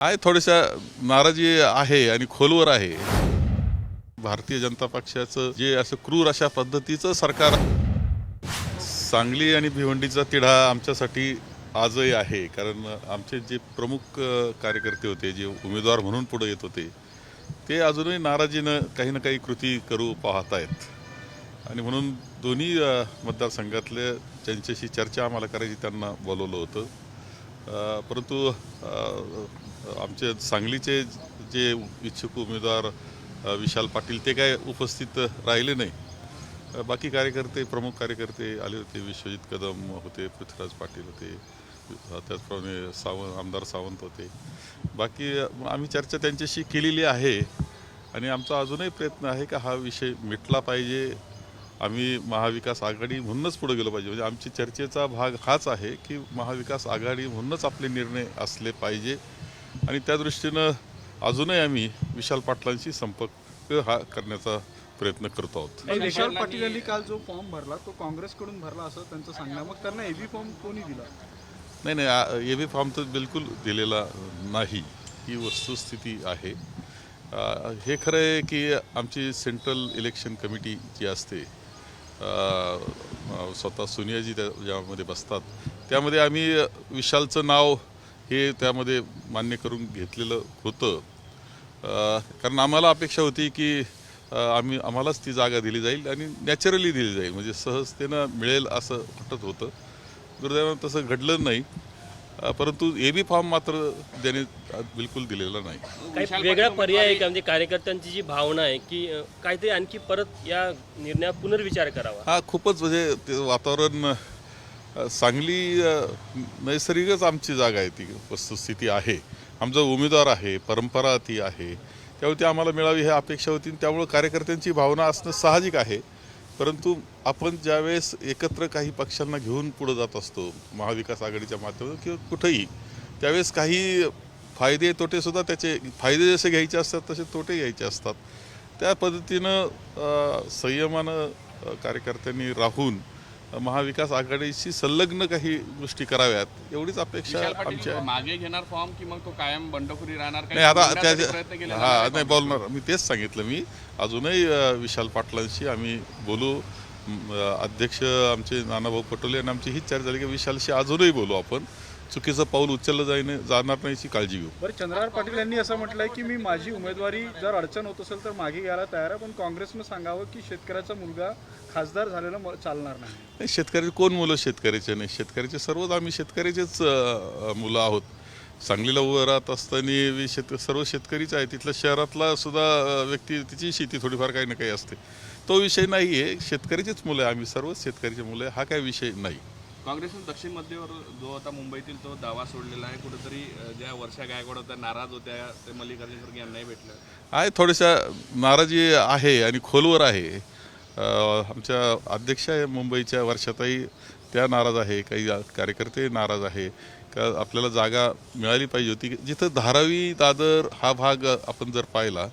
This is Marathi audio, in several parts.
आहे थोड्याशा नाराजी आहे आणि खोलवर आहे. भारतीय जनता पक्षाचं जे असं क्रूर अशा पद्धतीचं सरकार सांगली आणि भिवंडीचा तिढा आमच्यासाठी आजही आहे. कारण आमचे जे प्रमुख कार्यकर्ते होते जे उमेदवार म्हणून पुढे येत होते ते अजूनही नाराजीनं काही ना काही कृती करू पाहत आहेत आणि म्हणून दोन्ही मतदारसंघातले ज्यांच्याशी चर्चा आम्हाला करायची त्यांना बोलवलं होतं. परंतु आमचे सांगलीचे जे इच्छुक उमेदवार विशाल पाटील ते काय उपस्थित राहिले नाही. बाकी कार्यकर्ते प्रमुख कार्यकर्ते आले होते विश्वजित कदम होते पृथ्वीराज पाटील होते त्याचप्रमाणे सावंत आमदार सावंत होते. बाकी आम्ही चर्चा त्यांच्याशी केलेली आहे आणि आमचा अजूनही प्रयत्न आहे का हा विषय मिटला पाहिजे. आम्ही महाविकास आघाडी म्हणूनच पुढे गेलो पाहिजे. म्हणजे आमची चर्चेचा भाग हाच आहे की महाविकास आघाडी म्हणूनच आपले निर्णय असले पाहिजे. आणि त्या दृष्टीनं अजूनही आम्ही विशाल पाटलांशी संपर्क हा करण्याचा प्रयत्न करतो आहोत. विशाल पाटील यांनी काल जो फॉर्म भरला तो काँग्रेसकडून भरला असं त्यांचं सांगणं. मग त्यांना एबी फॉर्म कोणी दिला? नाही नाही ए बी फॉर्म तर बिलकुल दिलेला नाही. ही वस्तुस्थिती आहे. हे खरं आहे की आमची सेंट्रल इलेक्शन कमिटी जी असते स्वतः सोनियाजी त्या ज्यामध्ये बसतात त्यामध्ये आम्ही विशालचं नाव हे त्यामध्ये मान्य करून घेतलेलं होतं. कारण आम्हाला अपेक्षा होती की आम्ही आम्हालाच ती जागा दिली जाईल आणि नॅचरली दिली जाईल. म्हणजे सहजतेनं मिळेल असं वाटत होतं. दुर्दैवानं तसं घडलं नाही. परंतु ए बी फॉर्म मात्र त्याने बिलकुल दिलेला नाही. काही वेगळा पर्याय आहे का? म्हणजे कार्यकर्त्यांची जी भावना आहे की काहीतरी आणखी परत या निर्णयात पुनर्विचार करावा? हा खूपच म्हणजे ते वातावरण सांगली चांगली नैसर्गिकच आमची जागा आहे ती वस्तुस्थिती आहे. आमचा उमेदवार आहे परंपरा ती आहे. त्यामुळे ती आम्हाला मिळावी ही अपेक्षा होती. आणि त्यामुळं कार्यकर्त्यांची भावना असणं साहजिक आहे. परंतु आपण ज्यावेळेस एकत्र काही पक्षांना घेऊन पुढे जात असतो महाविकास आघाडीच्या माध्यमातून किंवा कुठंही त्यावेळेस काही फायदे तोटेसुद्धा त्याचे फायदे जसे घ्यायचे असतात तसे तोटे घ्यायचे असतात. त्या पद्धतीनं संयमानं कार्यकर्त्यांनी राहून महाविकास आघाडीशी संलग्न काही गोष्टी कराव्यात एवढीच अपेक्षा आमच्या मागे घेणार फॉर्म की मग तो कायम बंडखोरी राहणार नाही आता बोलण्यासाठी त्या प्रयत्न केले हा नाही. बोलणार. मी तेच सांगितलं मी. अजूनही विशाल पाटलांशी आम्ही बोलू. अध्यक्ष आमचे नानाभाऊ पटोले आणि आमची हीच चर्चा झाली की विशालशी अजूनही बोलू आपण. चुकीचं पाऊल उचललं जाईन जाणार नाही याची काळजी घेऊ. बरं चंद्रहार पाटील यांनी असं म्हटलंय की मी माझी उमेदवारी जर अडचण होत असेल तर मागे घ्यायला तयार आहे पण काँग्रेसनं सांगावं की शेतकऱ्याचा मुलगा खासदार झालेला चालणार नाही. शेतकरी कोण मुलं शेतकऱ्याचे नाही? शेतकऱ्याचे सर्वच आम्ही शेतकऱ्याचेच मुलं आहोत. सांगलीला उभं राहत असताना शेत सर्व शेतकरीच आहे तिथल्या शहरातला सुद्धा व्यक्ती तिची शेती थोडीफार काही ना काही असते. तो विषय नाही आहे शेतकऱ्याचीच मुलं आहे आम्ही. सर्वच शेतकऱ्याची मुलं आहे. हा काय विषय नाही. काँग्रेसनं दक्षिण मध्यवर जो आता मुंबईतील तो दावा सोडलेला आहे कुठेतरी ज्या वर्षा गायकवाड होत्या नाराज होत्या ते मल्लिकार्जुन खरगे यांनाही भेटलं. आहे थोड्याशा नाराजी आहे आणि खोलवर आहे. आमच्या अध्यक्ष आहे मुंबईच्या वर्षातही त्या नाराज आहे काही कार्यकर्ते नाराज आहे. का आपल्याला जागा मिळाली पाहिजे होती. जिथं धारावी दादर हा भाग आपण जर पाहिला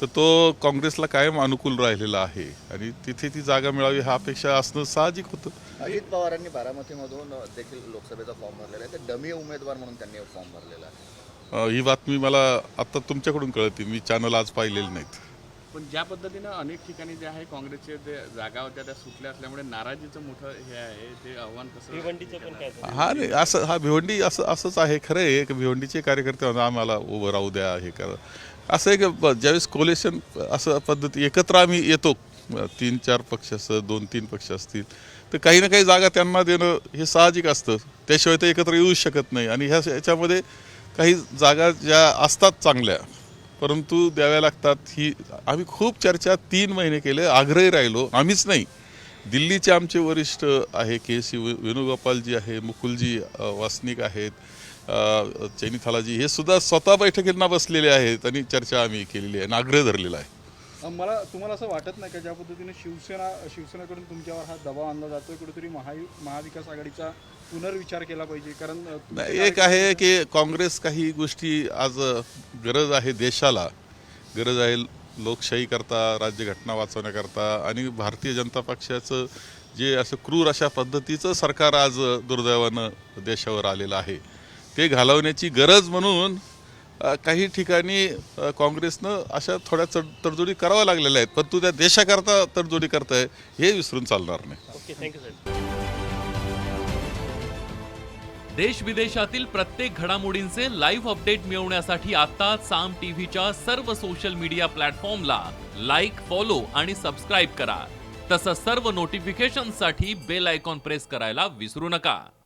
तर तो काँग्रेसला कायम अनुकूल राहिलेला आहे. आणि तिथे ती जागा मिळावी हा अपेक्षा असणं साहजिक होतं. अजित पवारांनी बारामतीमधून देखील लोकसभेचा फॉर्म भरलेला आहे. तर डमी उमेदवार म्हणून त्यांनी फॉर्म भरलेला आहे. ही बातमी मला आत्ता तुमच्याकडून कळते. मी चॅनल आज पाहिलेले नाहीत. पण ज्या पद्धतीनं अनेक ठिकाणी जे आहे काँग्रेसचे जे जागा होत्या त्या सुटल्या असल्यामुळे नाराजीचं मोठं हे आहे. ते आव्हान कसं भिवंडीचं पण काय? हा नाही असं हा भिवंडी असं असंच आहे. खरं आहे की भिवंडीचे कार्यकर्ते आम्हाला उभं राहू द्या हे करा. असं आहे की ब- ज्यावेळेस कोलेशन असं पद्धती एकत्र आम्ही येतो तीन चार पक्ष असं दोन तीन पक्ष असतील तर काही ना काही जागा त्यांना देणं हे साहजिक असतं. त्याशिवाय ते एकत्र येऊ शकत नाही. आणि ह्या याच्यामध्ये काही जागा ज्या असतात चांगल्या परंतु द्याव्या लागतात ही आम्ही खूप चर्चा तीन महिने केले आग्रही राहिलो आम्हीच नाही. दिल्लीचे आमचे वरिष्ठ आहे के सी वेणुगोपालजी आहे मुकुलजी वासनिक आहेत चैनीथालाजी हे सुद्धा स्वतः बैठकींना बसलेले आहेत आणि चर्चा आम्ही केलेली आहे. आग्रह धरलेला आहे. मला तुम्हाला असं वाटत नाही का ज्या पद्धतीने शिवसेना शिवसेनेकडून तुमच्यावर हा दबाव आणला जातोय कुठेतरी महा महाविकास आघाडीचा पुनर्विचार केला पाहिजे? कारण नाही एक आहे की काँग्रेस काही गोष्टी आज गरज आहे देशाला. गरज आहे लोकशाही करता राज्यघटना वाचवण्याकरता आणि भारतीय जनता पक्षाचं जे असं क्रूर अशा पद्धतीचं सरकार आज दुर्दैवानं देशावर आलेलं आहे. ते घालवण्याची गरज म्हणून काही ठिकाणी काँग्रेसनं अशा थोड्या चढ तडजोडी कराव्या लागलेल्या आहेत. पण तू त्या देशाकरता तडजोडी करताय हे विसरून चालणार नाही. ओके थँक्यू सर देश विदेशातील प्रत्येक घडामोडींचे लाईव्ह अपडेट मिळवण्यासाठी आता साम टीव्हीच्या सर्व सोशल मीडिया प्लॅटफॉर्मला लाईक फॉलो आणि सबस्क्राईब करा. तसंच सर्व नोटिफिकेशनसाठी बेल आयकॉन प्रेस करायला विसरू नका.